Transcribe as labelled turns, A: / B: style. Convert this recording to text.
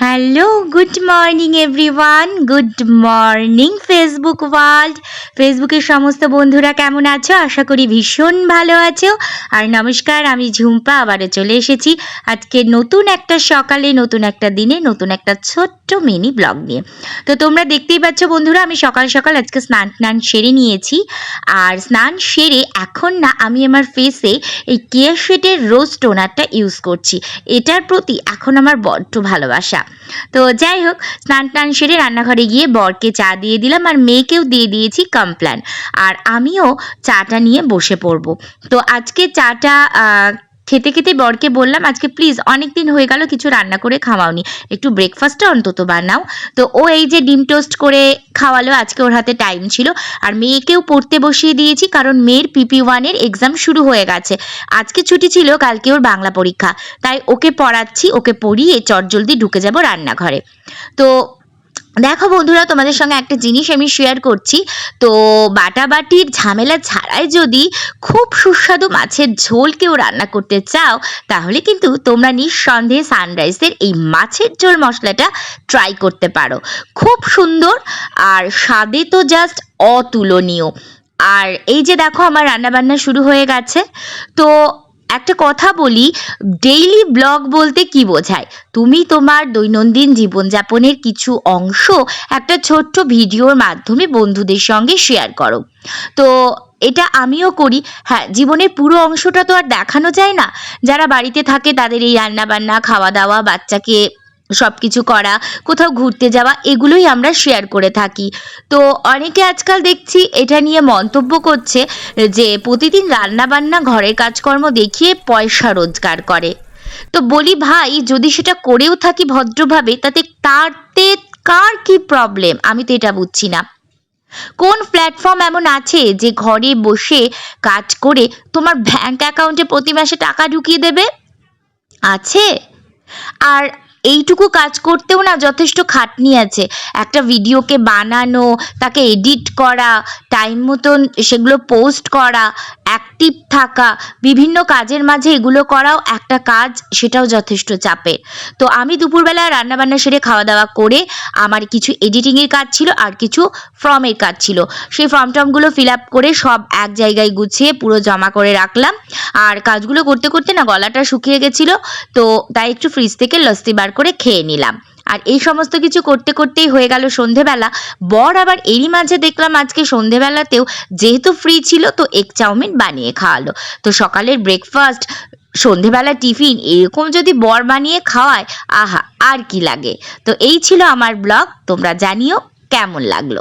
A: Hello good morning everyone good morning Facebook world ফেসবুকের সমস্ত বন্ধুরা কেমন আছো? আশা করি ভীষণ ভালো আছো। আর নমস্কার, আমি ঝুম্পা, আবারও চলে এসেছি আজকে নতুন একটা সকালে, নতুন একটা দিনে, নতুন একটা ছোট্ট মিনি ব্লগ নিয়ে। তো তোমরা দেখতেই পাচ্ছ বন্ধুরা, আমি সকাল সকাল আজকে স্নান টান সেরে নিয়েছি। আর স্নান সেরে এখন না, আমি আমার ফেসে এই কেয়ার শেটের রোজ টোনারটা ইউজ করছি। এটার প্রতি এখন আমার বড্ড ভালোবাসা। তো যাই হোক, স্নান টান সেরে রান্নাঘরে গিয়ে বরকে চা দিয়ে দিলাম আর মেয়েকেও দিয়ে দিয়েছি কমপ্ল্যান আর আমিও চাটা নিয়ে বসে পড়ব। তো আজকে চাটা খেতে খেতে বরকে বললাম, আজকে প্লিজ অনেক দিন হয়ে গেল, কিছু রান্না করে খাওয়াওনি। একটু ব্রেকফাস্টটা অন্তত বানাও। তো ও এই যে ডিম টোস্ট করে খাওয়ালো, আজকে ওর হাতে টাইম ছিল। আর মেয়েকেও পড়তে বসিয়ে দিয়েছি, কারণ মেয়ের পিপি ওয়ানের এক্সাম শুরু হয়ে গেছে। আজকে ছুটি ছিল, কালকে ওর বাংলা পরীক্ষা। তাই ওকে পড়াচ্ছি, ওকে পড়িয়ে চটজলদি ঢুকে যাব রান্নাঘরে। তো দেখো বন্ধুরা, তোমাদের সঙ্গে একটা জিনিস আমি শেয়ার করছি। তো বাটাবাটির ঝামেলা ছাড়াই যদি খুব সুস্বাদু মাছের ঝোল কেউ রান্না করতে চাও, তাহলে কিন্তু তোমরা নিঃসন্দেহে সানরাইজের এই মাছের ঝোল মশলাটা ট্রাই করতে পারো। খুব সুন্দর আর স্বাদে তো জাস্ট অতুলনীয়। আর এই যে দেখো, আমার রান্নাবান্না শুরু হয়ে গেছে। তো একটা কথা বলি ডেইলি ব্লগ বলতে কি বোঝায়? তুমি তোমার দৈনন্দিন জীবনযাপনের কিছু অংশ একটা ছোট্ট ভিডিওর মাধ্যমে বন্ধুদের সঙ্গে শেয়ার করো। তো এটা আমিও করি। হ্যাঁ জীবনের পুরো অংশটা তো আর দেখানো যায় না। যারা বাড়িতে থাকে তাদের এই রান্নাবান্না, খাওয়া দাওয়া, বাচ্চাকে সব কিছু করা, কোথাও ঘুরতে যাওয়া, এগুলোই আমরা শেয়ার করে থাকি। তো অনেকে আজকাল দেখছি এটা নিয়ে মন্তব্য করছে যে প্রতিদিন রান্না বান্না ঘরের কাজকর্ম দেখিয়ে পয়সা রোজগার করে। তো বলি, ভাই, যদি সেটা করেও থাকি ভদ্রভাবে, তাতে তাতে কার কি প্রবলেম আমি তো এটা বুঝছি না। কোন প্ল্যাটফর্ম এমন আছে যে ঘরে বসে কাজ করে তোমার ব্যাংক অ্যাকাউন্টে প্রতি মাসে টাকা ঢুকিয়ে দেবে? আছে। আর এইটুকু কাজ করতেও না যথেষ্ট খাটনি আছে। একটা ভিডিওকে বানানো, তাকে এডিট করা টাইম মতন সেগুলো পোস্ট করা অ্যাক্টিভ থাকা, বিভিন্ন কাজের মাঝে এগুলো করাও একটা কাজ, সেটাও যথেষ্ট চাপের তো আমি দুপুরবেলা রান্নাবান্না সেরে খাওয়া দাওয়া করে আমার কিছু এডিটিংয়ের কাজ ছিল আর কিছু ফর্মের কাজ ছিল। সেই ফর্ম টর্মগুলো ফিল আপ করে সব এক জায়গায় গুছিয়ে পুরো জমা করে রাখলাম। আর কাজগুলো করতে করতে না গলাটা শুকিয়ে গেছিল, তো তাই একটু ফ্রিজ থেকে লস্তি বার করে খেয়ে নিলাম। আর এই সমস্ত কিছু করতে করতেই হয়ে গেল সন্ধেবেলা। বর আবার এরই মাঝে দেখলাম আজকে সন্ধেবেলাতেও যেহেতু ফ্রি ছিল, তো এক চাউমিন বানিয়ে খাওয়ালো। তো সকালের ব্রেকফাস্ট সন্ধেবেলা টিফিন এরকম যদি বর বানিয়ে খাওয়ায়, আহা, আর কি লাগে। তো এই ছিল আমার ব্লগ তোমরা জানিও কেমন লাগল।